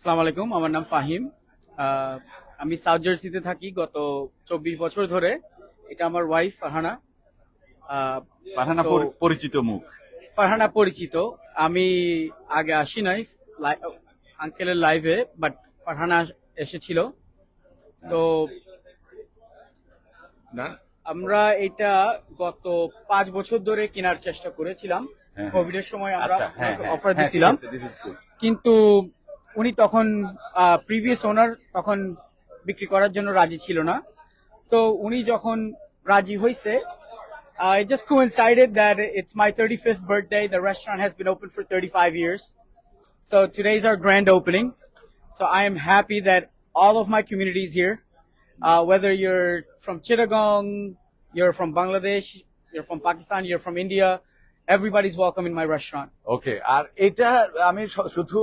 আসসালামু আলাইকুম আমার নাম ফাহিম। আমি সাউথ জার্সিতে থাকি গত চব্বিশ বছর ধরে। এটা আমার ওয়াইফ ফারহানা। ফারহানা পরিচিত মুখ। ফারহানা পরিচিত। আমি আগে আসি নাই আঙ্কেলের লাইভে বাট ফারহানা এসেছিল। তো আমরা এটা গত পাঁচ বছর ধরে কেনার চেষ্টা করেছিলাম। হ্যাঁ। কোভিড এর সময় আমরা আচ্ছা হ্যাঁ অফার দিছিলাম। দিস ইজ গুড কিন্তু উনি তখন প্রিভিয়াস ওনার তখন বিক্রি করার জন্য রাজি ছিল না তো উনি যখন রাজি হয়েছে uh, it just coincided that it's my 35th birthday. The restaurant has been open for 35 years. So today is our grand opening. So I am happy that all of my community is here. Uh, whether you're from Chittagong, you're from Bangladesh, you're from Pakistan, you're from India, everybody's welcome in my restaurant. ওকে আর এটা আমি শুধু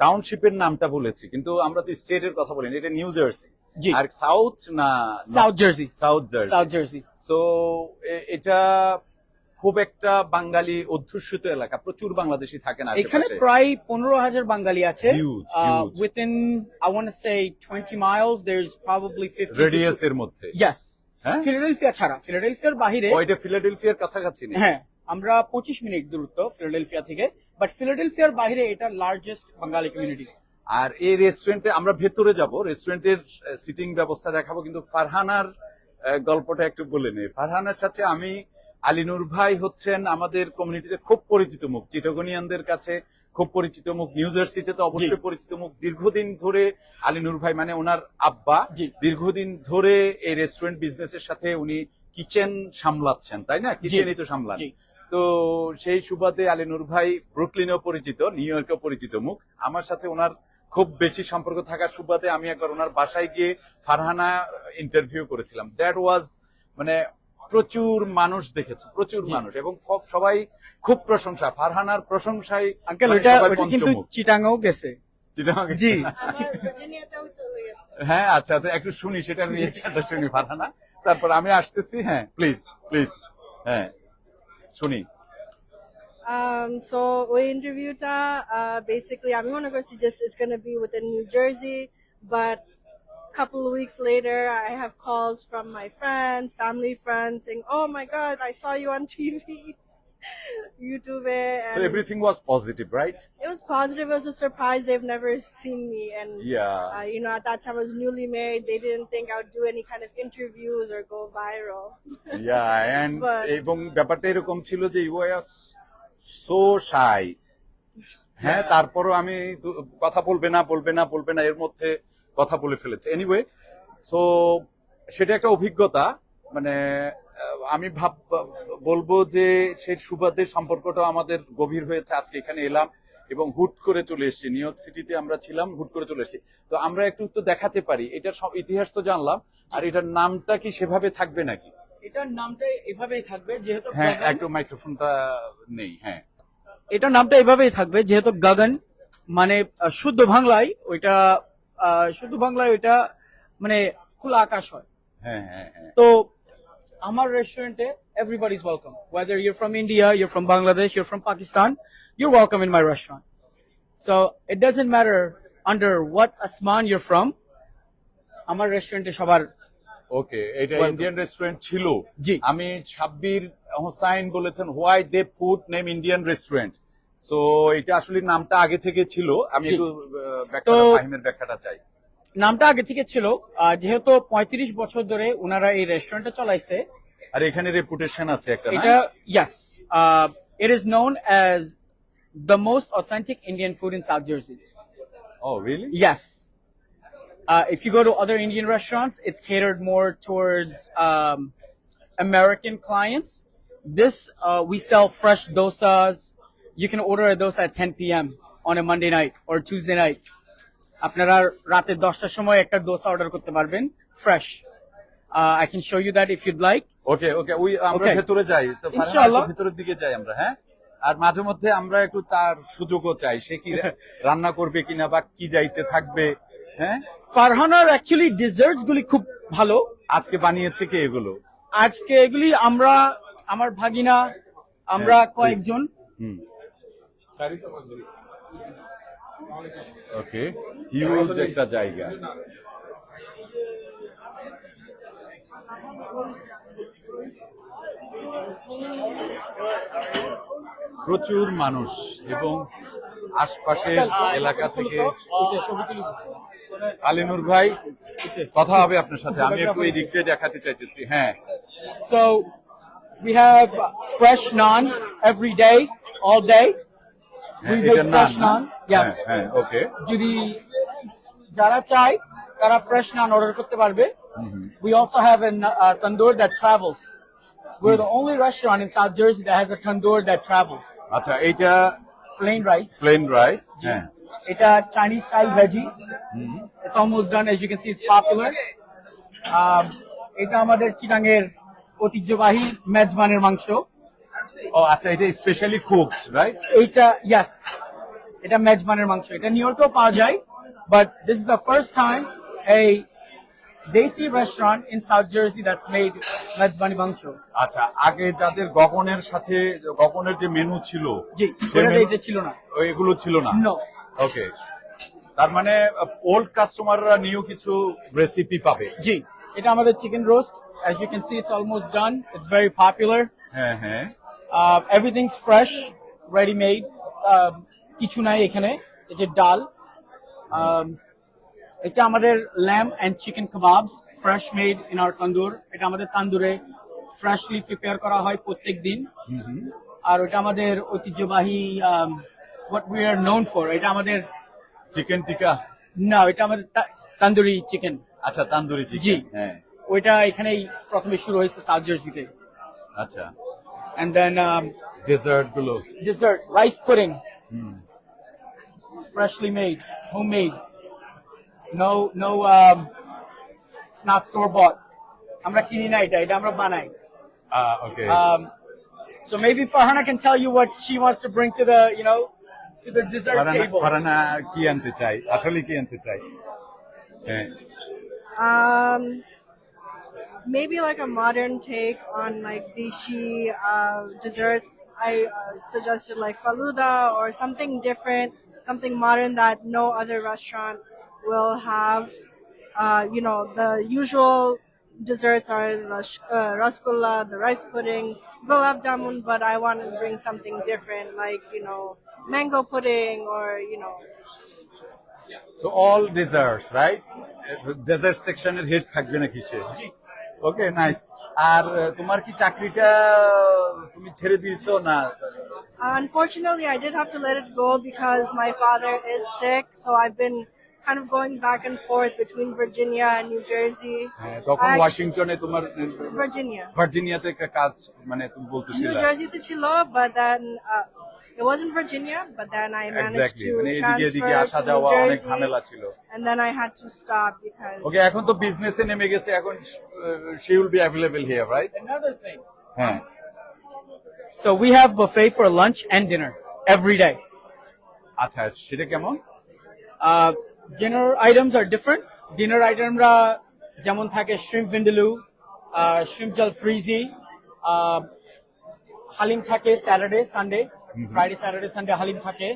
টাউনশিপের নামটা বলেছি কিন্তু আমরা তো স্টেটের কথা বলিনি এটা নিউ জার্সি। আর সাউথ না South Jersey. South Jersey South Jersey. So এটা খুব একটা বাঙালি অধ্যুষিত এলাকা প্রচুর বাংলাদেশি না এখানে প্রায় পনেরো হাজার বাঙালি আছে। Within I want to say 20 miles there's probably 50 radius এর মধ্যে। Yes হ্যাঁ? ফিলাডেলফিয়া ছাড়া ফিলাডেলফিয়ার বাহিরে ওইটা ফিলাডেলফিয়ার কাছাকাছি হ্যাঁ। আমরা পঁচিশ মিনিট দূরত্ব ফিলাডেলফিয়া থেকে বাট ফিলাডেলফিয়ার বাইরে এটা লার্জেস্ট বাঙালি কমিউনিটি আর এই রেস্টুরেন্টে আমরা ভেতরে যাব রেস্টুরেন্টের সিটিং ব্যবস্থা দেখাবো কিন্তু ফারহানার গল্পটা একটু বলে নেই। ফারহানার সাথে আমি আলিনুর ভাই হচ্ছেন আমাদের কমিউনিটিতে খুব পরিচিত মুখ চিটগনিয়ানদের কাছে খুব পরিচিত মুখ নিউ জার্সিতে তো অবশ্যই পরিচিত মুখ। দীর্ঘদিন ধরে আলিনুর ভাই মানে ওনার আব্বা দীর্ঘদিন ধরে এই রেস্টুরেন্ট বিজনেসের সাথে উনি কিচেন সামলাচ্ছেন তাই না? কিচেনই তো সামলান। জি। তো সেই সুবাদে আলিনুর ভাই ব্রুকলিনেও পরিচিত নিউ ইয়র্কেও পরিচিত মুখ। আমার সাথে ওনার খুব বেশি সম্পর্ক থাকার সুবাদে আমি একবার ওনার বাসায় গিয়ে ফারহানা ইন্টারভিউ করেছিলাম। দ্যাট ওয়াজ মানে প্রচুর মানুষ দেখেছে প্রচুর মানুষ এবং সবাই খুব প্রশংসা। ফারহানার প্রশংসায় আঙ্কেল মানে ওটা কিন্তু। চিটাঙ্গও গেছে। জি। হ্যাঁ আচ্ছা তো একটু শুনি সেটা রিয়েকশনটা শুনি ফারহানা। তারপর আমি আসতেছি হ্যাঁ প্লিজ প্লিজ হ্যাঁ। শুনি Um, so we interviewed uh, basically I'm gonna go see just it's gonna be within New Jersey, but a couple of weeks later I have calls from my friends, family friends saying, Oh my god, I saw you on TV YouTube." So everything was positive, right? it was positive. It was a surprise. They've never seen me, and Yeah. uh, you know, at that time I was newly married. They didn't think I would do any kind of interviews or go viral. Yeah, and এবং ব্যাপারটা এরকম ছিল যে you R so শাই হ্যাঁ তারপরও আমি কথা বলবে না বলবে না বলবে না এর মধ্যে কথা বলে ফেলেছে এনিওয়ে সো সেটা একটা অভিজ্ঞতা মানে আমি ভাব বলব যে সেই সুবাদে সম্পর্কটা আমাদের গভীর হয়েছে। আজকে এখানে এলাম এবং হুট করে চলে এসেছি। নিউ ইয়র্ক সিটিতে আমরা ছিলাম হুট করে চলে এসেছি। তো আমরা একটু তো দেখাতে পারি। এটার সব ইতিহাস তো জানলাম। আর এটার নামটা কি সেভাবে থাকবে নাকি? এটার নামটা এভাবেই থাকবে যেহেতু হ্যাঁ একটু মাইক্রোফোনটা নেই হ্যাঁ। এটার নামটা এভাবেই থাকবে যেহেতু গগন মানে শুদ্ধ বাংলায় ওইটা শুদ্ধ বাংলায় ওইটা মানে খোলা আকাশ হয়। হ্যাঁ হ্যাঁ হ্যাঁ। তো আমার রেস্টুরেন্টে everybody is welcome whether you're from India you're from Bangladesh you're from Pakistan you're welcome in my restaurant so it doesn't matter under what আসমান ইউর ফ্রম আমার রেস্টুরেন্টে সবার ওকে এটা ইন্ডিয়ান রেস্টুরেন্ট ছিল। জি। আমি ছাব্বির হোসাইন বলেছেন why they food name Indian restaurant তো এটা আসলে নামটা আগে থেকে ছিল। আমি একটু ব্যাখ্যাটা চাই। নামটা আগে থেকে ছিল আহ, যেহেতু পঁয়ত্রিশ বছর ধরে ওনারা এই রেস্টুরেন্টটা চলাইছে আর এখানে রেপুটেশন আছে একটা না এটা yes uh, it is known as the most authentic Indian food in South Jersey O really Yes. Uh, if you go to other Indian restaurants, it's catered more towards um, American clients. This, uh, we sell fresh dosas. You can order a dosa at 10 p.m. on a Monday night or Tuesday night. আপনারা রাতে দশটার সময় একটা dosa order করতে পারবেন fresh I can show you that if you'd like okay okay ওই আমরা ভেতরে যাই। তো ইনশাআল্লাহ। ভেতরের দিকে যাই আমরা হ্যাঁ? আর মাঝে মধ্যে আমরা একটু তার সুযোগও চাই সে কি রান্না করবে কিনা বা কি দায়িত্বে থাকবে হ্যাঁ? ফারহানার অ্যাকচুয়ালি ডিজার্টস গুলি খুব ভালো। আজকে বানিয়েছে কে এগুলো? আজকে এগুলি আমরা আমার ভাগিনা আমরা হ্যাঁ, কয়েকজন। হুম। ওকে হিউজ একটা জায়গা। প্রচুর মানুষ এবং আশপাশের এলাকা থেকে আলিনুর ভাই কথা হবে আপনার সাথে। আমি একটু এই দিক দিয়ে দেখাতে চাইতেছি। হ্যাঁ। So we have fresh naan every day, all day. হ্যাঁ, We make naan fresh naan. হ্যাঁ, হ্যাঁ, যদি যারা চায় তারা ফ্রেশ নান অর্ডার করতে পারবে। We also have a tandoor that travels we are the only restaurant in South Jersey that has a tandoor that travels আচ্ছা এইটা প্লেন রাইস প্লেন রাইস হ্যাঁ। এটা Chinese style veggie it's almost done as you can see it's popular এটা আমাদের চিটাং ঐতিহ্যবাহী মেজবানের মাংস। ও আচ্ছা এটা স্পেশালি কুকস রাইট এইটা ইয়েস এটা মেজবানের মাংস। এটা নিউ ইয়র্কেও পাওয়া যায় but this is the first time এই desi restaurant in South Jersey that's made mezbani মাংস। আচ্ছা আগে যাদের গগনের সাথে গগনের যে মেনু ছিল জি এটা ছিল না। এগুলো ছিল না? ওকে তার মানে ওল্ড কাস্টমাররা নিয়েও কিছু রেসিপি পাবে। জি এটা আমাদের chicken roast as you can see it's almost done. It's very popular হ্যাঁ হ্যাঁ। Uh, everything's fresh ready made um, কিছু নাই এখানে। এই যে ডাল এটা আমাদের lamb and chicken kebabs fresh made in our tandoor এটা আমাদের তান্দুরে ফ্রেশলি প্রিপেয়ার করা হয় প্রত্যেক দিন আর ওটা আমাদের ঐতিহ্যবাহী what we are known for এটা আমাদের চিকেন টিকা না এটা আমাদের তান্দুরি চিকেন আচ্ছা তান্দুরি জি। চিকেন হ্যাঁ। ওইটা এখানেই প্রথমে শুরু হয়েছে সাউথ জার্সিতে আচ্ছা। এন্ড দেন ডেজার্টগুলো। dessert rice pudding freshly made homemade no no um it's not store bought আমরা কিনি না এটা এটা আমরা বানাই ওকে um so maybe Farhana can tell you what she wants to bring to the you know to the dessert table ফারানা কি আনতে চাই আসলে কি আনতে চাই হ্যাঁ Um, maybe like a modern take on like dishi uh, desserts. I uh, suggested like faluda or something different, something modern that no other restaurant will have. Uh, you know, the usual desserts are the rash- uh, rasgulla, the rice pudding, gulab jamun, but I want to bring something different, like you know, mango pudding or you know, so all desserts right dessert সেকশনের head থাকবে নাকি সে okay nice আর আহ, তোমার কি চাকরিটা তুমি ছেড়ে দিয়েছো না Unfortunately, I did have to let it go because my father is sick. So I've been kind of going back and forth between Virginia and New Jersey. হ্যাঁ, তখন I- ওয়াশিংটনে তোমার Virginia. ভার্জিনিয়াতে একটা কাজ মানে তুমি New বলতেছিলে Jersey to Chilo, but then uh, it wasn't Virginia, but then I managed exactly to মানে এদিকে এদিকে transfer আসা to যাওয়া New অনেক Jersey, ঝামেলা ছিল and then I had to stop because ওকে এখন তো বিজনেসে নেমে গেছে এখন she will be available here right another thing হ্যাঁ so we have buffet for lunch and dinner every day আচ্ছা সেটা কেমন Uh, dinner items are different. Dinner items ra যেমন থাকে shrimp vindaloo, uh, shrimp jalfrezi, uh, haleem থাকে Saturday Sunday Friday Saturday Sunday haleem থাকে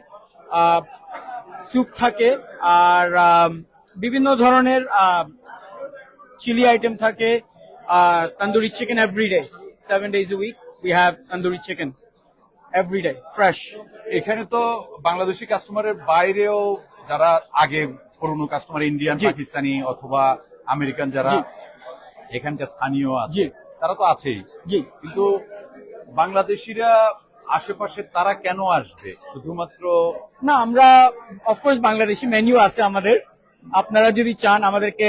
soup থাকে আর um, বিভিন্ন ধরনের চিলি আইটেম থাকে tandoori chicken every day seven days a week we have tandoori chicken every day fresh এখানে তো বাংলাদেশি কাস্টমারের বাইরেও যারা আগে পুরনো কাস্টমার ইন্ডিয়ান। পাকিস্তানি অথবা আমেরিকান যারা। এখানকার স্থানীয় আছে। তারা তো আছেই কিন্তু বাংলাদেশিরা আশেপাশে তারা কেন আসবে শুধুমাত্র না আমরা অফকোর্স বাংলাদেশি মেনু আছে আমাদের আপনারা যদি চান আমাদেরকে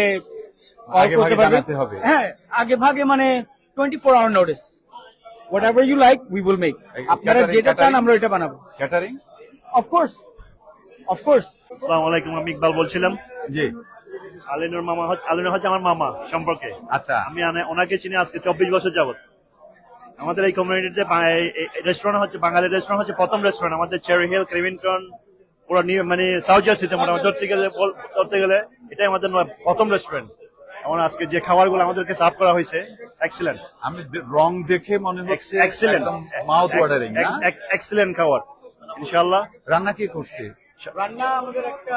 কল করতে পারবেন। হ্যাঁ আগে ভাগে মানে twenty four hour notice whatever you like we will make আপনারা যেটা চান catering? আমরা ওইটা বানাবো। ক্যাটারিং অফকোর্স অফকোর্স আসসালামু আলাইকুম আমি ইকবাল বলছিলাম। জি। আলিনুর মামা হচ্ছে আলিনুর হচ্ছে আমার মামা সম্পর্কে। আচ্ছা। আমি আনে- ওনাকে চিনি আজকে চব্বিশ বছর যাবত আমাদের এই কমিউনিটিতে রেস্টুরেন্ট হচ্ছে বাঙালি রেস্টুরেন্ট হচ্ছে প্রথম রেস্টুরেন্ট আমাদের চেরি হিল ক্রিমিনটন পুরো নিউ মানে সাউথ জার্সিতে মোটামুটি। ধরতে গেলে বল- ধরতে গেলে এটাই আমাদের প্রথম রেস্টুরেন্ট এমন আজকে যে খাবারগুলো আমাদেরকে সার্ভ করা হয়েছে এক্সিলেন্ট আমি রং দেখে মনে হচ্ছে এক্সিলেন্ট মাউথ ওয়াটারিং এক্সিলেন্ট খাবার ইনশাআল্লাহ। রান্না কে করছে? রান্না আমাদের একটা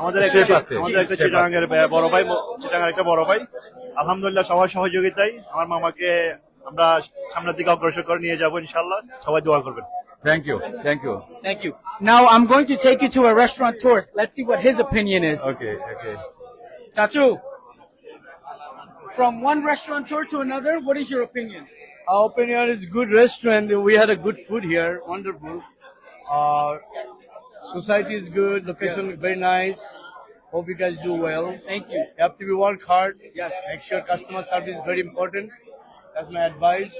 আমাদের একটা আমাদের একটা chef বড় ভাই চিটাগাঙ্গের একটা বড় ভাই। আলহামদুলিল্লাহ সবার সহযোগিতায় আমার মামাকে আমরা সামনের দিকে অগ্রসর করে নিয়ে যাব ইনশাল্লাহ সবাই দোয়া করবেন। Thank you thank you Thank you. Now I'm going to take you to a restaurant tour. Let's see what his opinion is. Okay okay Chachu, from one restaurant tour to another, what is your opinion? Our opinion is good restaurant. We had a good food here, wonderful. Uh, society is good, location very nice. Hope you guys do well. Thank you. You have to be work hard. Yes. Make sure customer service is very important. That's my advice.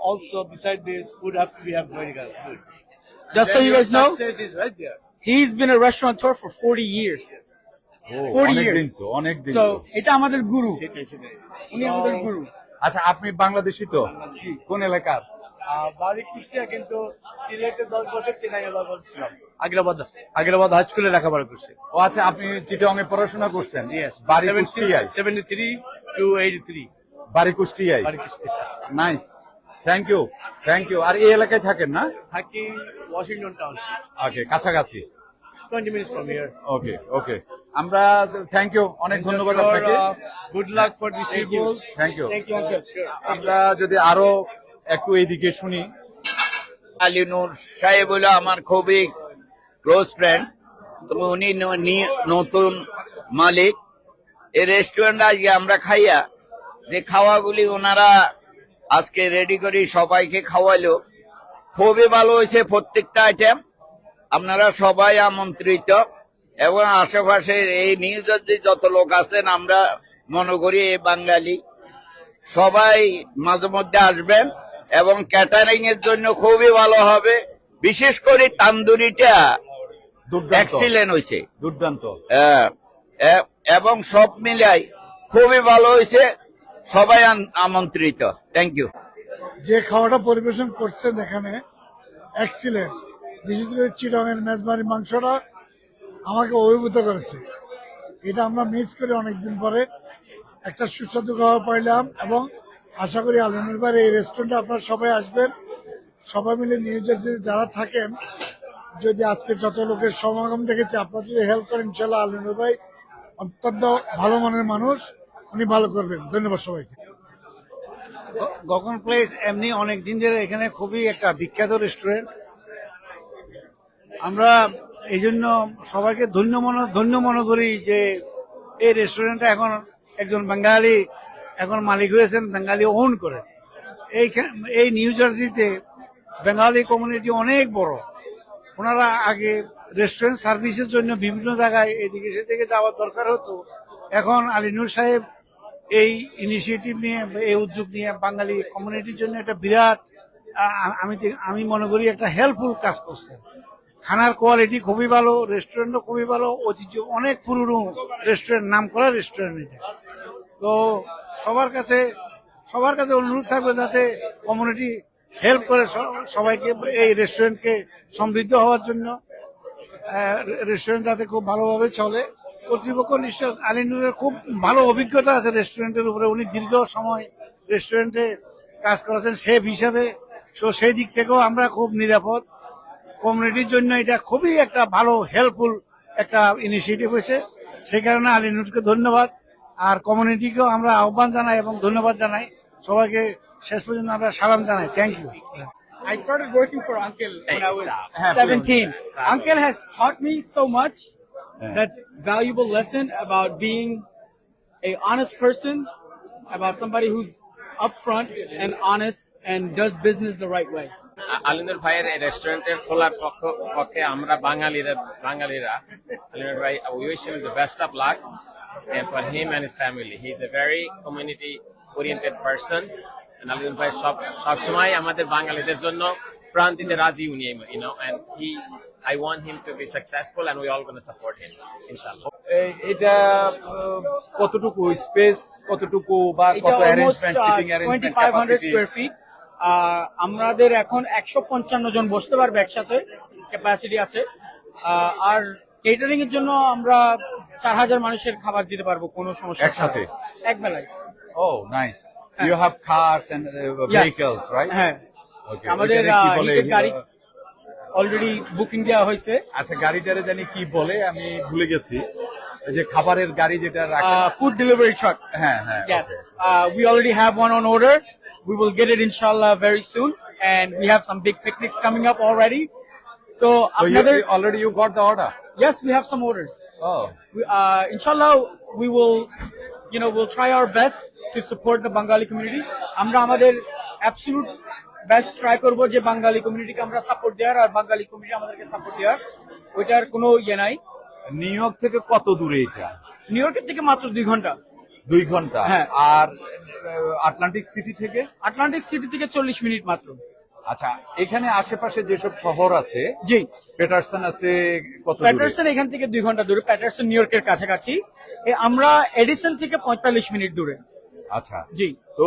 Also, beside this, food have to be have very good. good. Just so you guys know, right there. he's been a restaurateur for 40 years. এটা আমাদের গুরু। সেটাই, সেটাই। উনি আমাদের গুরু। আচ্ছা আপনি বাংলাদেশি তো? কোন এলাকার? আহ, বাড়ি কুষ্টিয়া কিন্তু সিলেটে দশ বছর চেন্নাইয়ে দশ বছর ছিলাম। আগ্রাবাদ আগ্রাবাদ হাই স্কুলে লেখাপড়া করছে। ও আচ্ছা আপনি চিটং এ পড়াশোনা করছেন? বাড়ি কুষ্টিয়ায়? Seventy three two eighty three বাড়ি কুষ্টিয়ায়? বাড়ি Kushtia. Nice thank you thank you আর এই এলাকায় থাকেন না? থাকি ওয়াশিংটন টাউনশিপ ওকে কাছাকাছি। Twenty minutes from here okay okay আমরা থ্যাংক ইউ অনেক ধন্যবাদ আপনাকে। Good luck for this people thank you আমরা যদি আরও একটু এইদিকে শুনি। আলী নূর সাহেব হলো আমার খুবই ক্লোজ ফ্রেন্ড তবে উনি নতুন মালিক। এই রেস্টুরেন্ট আজকে আমরা খাইয়া যে খাওয়াগুলি ওনারা আজকে রেডি করে সবাইকে খাওয়ালো খুবই ভালো হয়েছে প্রত্যেকটা আইটেম আপনারা সবাই আমন্ত্রিত। এবং আশেপাশের এই নিউজের যে যত লোক আছেন আমরা মনে করি এই বাঙালি সবাই মাঝে মধ্যে আসবেন এবং ক্যাটারিং এর জন্য খুবই ভালো হবে। বিশেষ করে তান্দুরিটা দুর্দান্ত। এক্সিলেন্ট হয়েছে। দুর্দান্ত। হ্যাঁ, এবং সব মিলাই খুবই ভালো হয়েছে। সবাই আমন্ত্রিত। থ্যাংক ইউ যে খাওয়াটা পরিবেশন করছেন এখানে এক্সিলেন্ট বিশেষ করে চিরঙের মেজবানি মাংসটা আমাকে অভিভূত করেছে। এটা আমরা মিস করি অনেকদিন পরে একটা সুস্বাদু খাওয়া পাইলাম এবং আশা করি আলমের বাড়ি এই রেস্টুরেন্টে আপনারা সবাই আসবেন। সবাই মিলে নিউ জার্সিতে যারা থাকেন, যদি আজকে যত লোকের সমাগম দেখেছি, আপনারা যদি হেল্প করেন ইনশাল্লাহ আলমের ভাই অত্যন্ত ভালো মনের মানুষ, উনি ভালো করবেন। ধন্যবাদ সবাইকে। গগন প্লেস এমনি অনেক দিন ধরে এখানে খুবই একটা বিখ্যাত রেস্টুরেন্ট আমরা এই জন্য সবাইকে ধন্য মনে ধন্য মনে করি যে এই রেস্টুরেন্টটা এখন একজন বাঙালি, এখন মালিক হয়েছেন, বাঙালি ওন করে। এই এই নিউ জার্সিতে বেঙ্গালি কমিউনিটি অনেক বড়। ওনারা আগে রেস্টুরেন্ট সার্ভিসের জন্য বিভিন্ন জায়গায় এদিকে সেদিকে যাওয়ার দরকার হতো। এখন আলিনুর সাহেব এই ইনিশিয়েটিভ নিয়ে, এই উদ্যোগ নিয়ে বাঙালি কমিউনিটির জন্য একটা বিরাট আমি আমি মনে করি একটা হেল্পফুল কাজ করছে খানার কোয়ালিটি খুবই ভালো রেস্টুরেন্টও খুবই ভালো, ঐতিহ্য অনেক পুরনো রেস্টুরেন্ট নাম করা রেস্টুরেন্ট এটা। তো সবার কাছে সবার কাছে অনুরোধ থাকবে যাতে কমিউনিটি হেল্প করে সবাইকে এই রেস্টুরেন্টকে সমৃদ্ধ হওয়ার জন্য। রেস্টুরেন্ট যাতে খুব ভালোভাবে চলে। কর্তৃপক্ষ নিশ্চয় আলিনুরের খুব ভালো অভিজ্ঞতা আছে রেস্টুরেন্টের উপরে। উনি দীর্ঘ সময় রেস্টুরেন্টে কাজ করেছেন শেফ হিসাবে। তো সেই দিক থেকেও আমরা খুব নিরাপদ। কমিউনিটির জন্য এটা খুবই একটা ভালো হেল্পফুল একটা ইনিশিয়েটিভ হয়েছে সেই কারণে আলিনুরকে ধন্যবাদ আর কমিউনিটিকেও আমরা আহ্বান জানাই এবং ধন্যবাদ জানাই সবাইকে শেষ পর্যন্ত আমরা সালাম জানাই thank you I started working for Uncle when I was 17. Uncle has taught me so much that's valuable lesson about being a honest person, about somebody who's upfront and honest and does business the right way. Alindar ভাইয়ের এই রেস্টুরেন্টের খোলার পক্ষ পক্ষে আমরা বাঙালিরা বাঙালিরা আলিন্দর ভাই we wish him the best of luck for him and his family he is a very community oriented person Alindar ভাই সব সবসময় আমাদের বাঙালিদের জন্য প্রাণ দিতে রাজি উনি you know and he I want him to be successful and we all gonna support him ইনশাআল্লাহ এটা কতটুকু স্পেস কতটুকু বা কত arrangement seating arrangement 2500 square feet আমাদের এখন একশো পঞ্চান্ন জন বসতে পারবে একসাথে ক্যাপাসিটি আছে। আর কেটারিং এর জন্য আমরা চার হাজার মানুষের খাবার দিতে পারব কোনো সমস্যা একসাথে? এক বেলায়। ও nice you have cars and vehicles right হ্যাঁ। আমাদের, গাড়ি অলরেডি বুকিং দেওয়া হয়েছে। আচ্ছা গাড়িটারে জানি কি বলে আমি ভুলে গেছি। যে খাবারের গাড়ি যেটা ফুড ডেলিভারি ট্রাক হ্যাঁ হ্যাঁ we already have one on order. We will get it inshallah very soon, and we have some big picnics coming up already. So, So you another, already you got the order. yes, we have some orders. Oh. We, uh, inshallah, we will, you know, we'll try our best to support the Bengali community. আমরা আমাদের absolute best try করব যে বাঙালি কমিউনিটিকে আমরা support দেওয়ার আর বাঙালি community আমাদেরকে support দেওয়ার ওইটার কোনো ইয়ে নাই নিউ ইয়র্ক থেকে কত দূরে এটা নিউ ইয়র্কের থেকে মাত্র দুই ঘণ্টা দুই ঘণ্টা। হ্যাঁ। আর আটলান্টিক সিটি থেকে? আটলান্টিক সিটি থেকে চল্লিশ মিনিট মাত্র। আচ্ছা এখানে আশেপাশে যেসব শহর আছে জি। পেটারসন আছে কত প্যাটারসন এখান থেকে দুই ঘণ্টা দূরে প্যাটারসন নিউ ইয়র্কের কাছাকাছি। আমরা এডিসন থেকে পঁয়তাল্লিশ মিনিট দূরে। আচ্ছা। জি। তো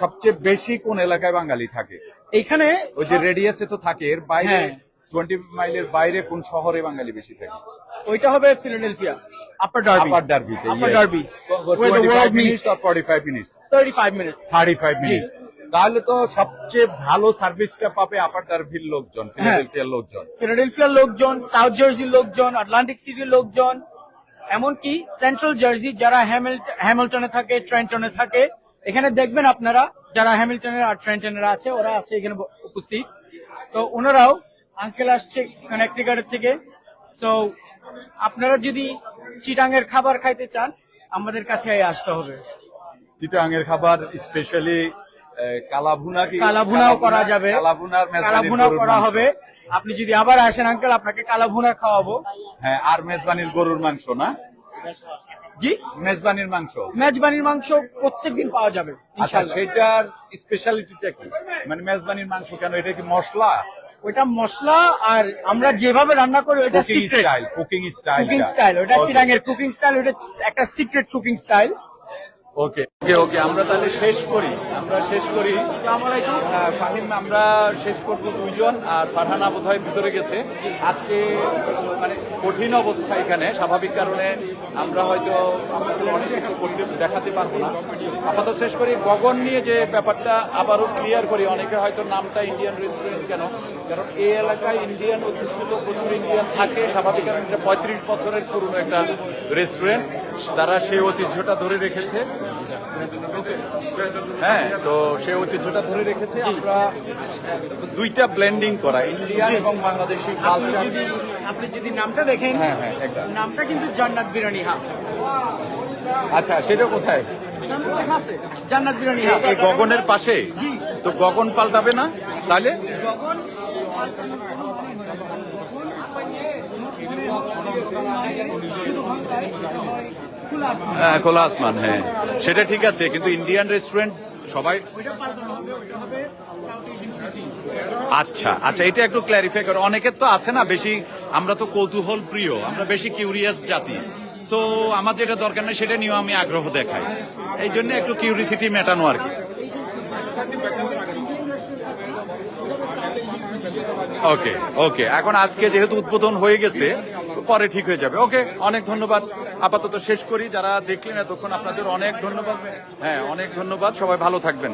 সবচেয়ে বেশি কোন এলাকায় বাঙালি থাকে? এখানে ওই যে রেডিয়াসে তো থাকে এর বাইরে হ্যাঁ। টোয়েন্টি মাইলের বাইরে কোন শহরে বাঙালি বেশি থাকে? ওইটা হবে Philadelphia upper derby upper ডার্বিতে Upper Darby where the world meets 45 minutes 35 minutes 35 minute তাহলে তো সবচেয়ে ভালো সার্ভিসটা পাবে আপার ডার্বির লোকজন হ্যাঁ। ফিলাডেলফিয়ার লোকজন। ফিলাডেলফিয়ার লোকজন সাউথ জার্সির লোকজন আটলান্টিক সিটির লোকজন এমনকি সেন্ট্রাল জার্সি যারা হ্যামিল- হ্যামিল্টনে থাকে ট্রেন্টনে থাকে এখানে দেখবেন আপনারা যারা হ্যামিল্টনের আর ট্রেন্টনের আছে ওরা আছে এখানে উপস্থিত। তো ওনারাও আঙ্কেল আসছে কানেক্টিকাটের থেকে। সো আপনারা যদি চিটাঙ্গের খাবার খাইতে চান আমাদের কাছে আসতে হবে। চিটাঙের খাবার স্পেশালি কালাভুনা কি? কালাভুনাও করা যাবে। কালাভুনার কালাভুনাও করা হবে। আপনি যদি আবার আসেন আঙ্কেল আপনাকে কালাভুনা খাওয়াবো। হ্যাঁ আর মেজবানির গরুর মাংস না? জি? মেজবানির মাংস। মেজবানির মাংস প্রত্যেকদিন পাওয়া যাবে আচ্ছা সেটার স্পেশালিটিটা কি? মানে মেজবানির মাংস কেন? এটা কি মশলা? ওইটা মশলা আর আমরা যেভাবে রান্না করি cooking secret style cooking style cooking style ওটা চিরাঙের কুকিং স্টাইল ওটা একটা secret cooking style okay okay okay আমরা তাহলে শেষ করি আমরা শেষ করি। আসসালামু আলাইকুম। ফাহিম আমরা শেষ করব দুইজন আর ফারহানা বোধহয় ভিতরে গেছে। আজকে মানে কঠিন অবস্থা এখানে স্বাভাবিক কারণে আমরা হয়তো আপনাকে অনেক কিছু করতে দেখাতে পারব না। আপাতত শেষ করি গগন নিয়ে যে ব্যাপারটা আবারও ক্লিয়ার করি অনেকে হয়তো নামটা ইন্ডিয়ান রেস্টুরেন্ট কেন? কারণ এই এলাকায় ইন্ডিয়ান অধ্যুষিত প্রচুর ইন্ডিয়ান থাকে। স্বাভাবিক কারণে এটা পঁয়ত্রিশ বছরের পুরনো একটা রেস্টুরেন্ট তারা সেই ঐতিহ্যটা ধরে রেখেছে। হ্যাঁ তো সেই ঐতিহ্যটা ধরে রেখেছে। আমরা দুইটা ব্লেন্ডিং করা। ইন্ডিয়ান এবং বাংলাদেশি আপনি কালচার যদি আপনি যদি নামটা দেখেন হ্যাঁ হ্যাঁ একটা। নামটা কিন্তু জান্নাত বিরিয়ানি হাউস। আচ্ছা সেটা কোথায়? জান্নাত বিরিয়ানি হাউস। গগনের পাশে? তো গগন পাল্টাবে না তাহলে? আছে হ্যাঁ খোলা আসমান হ্যাঁ। সেটা ঠিক আছে, কিন্তু ইন্ডিয়ান রেস্টুরেন্ট সবাই আচ্ছা আচ্ছা এটা একটু ক্ল্যারিফাই করো। অনেকের তো আছে না, বেশি আমরা তো কৌতূহল প্রিয়, আমরা বেশি কিউরিয়াস জাতি। সো আমার যেটা দরকার নেই, সেটা নিয়েও আমি আগ্রহ দেখাই। এই জন্য একটু কিউরিসিটি মেটানো আর কি। ওকে ওকে এখন আজকে যেহেতু উদ্বোধন হয়ে গেছে পরে ঠিক হয়ে যাবে। ওকে অনেক ধন্যবাদ। আপাতত শেষ করি। যারা দেখলেন এতক্ষণ আপনাদের অনেক ধন্যবাদ। হ্যাঁ অনেক ধন্যবাদ। সবাই ভালো থাকবেন।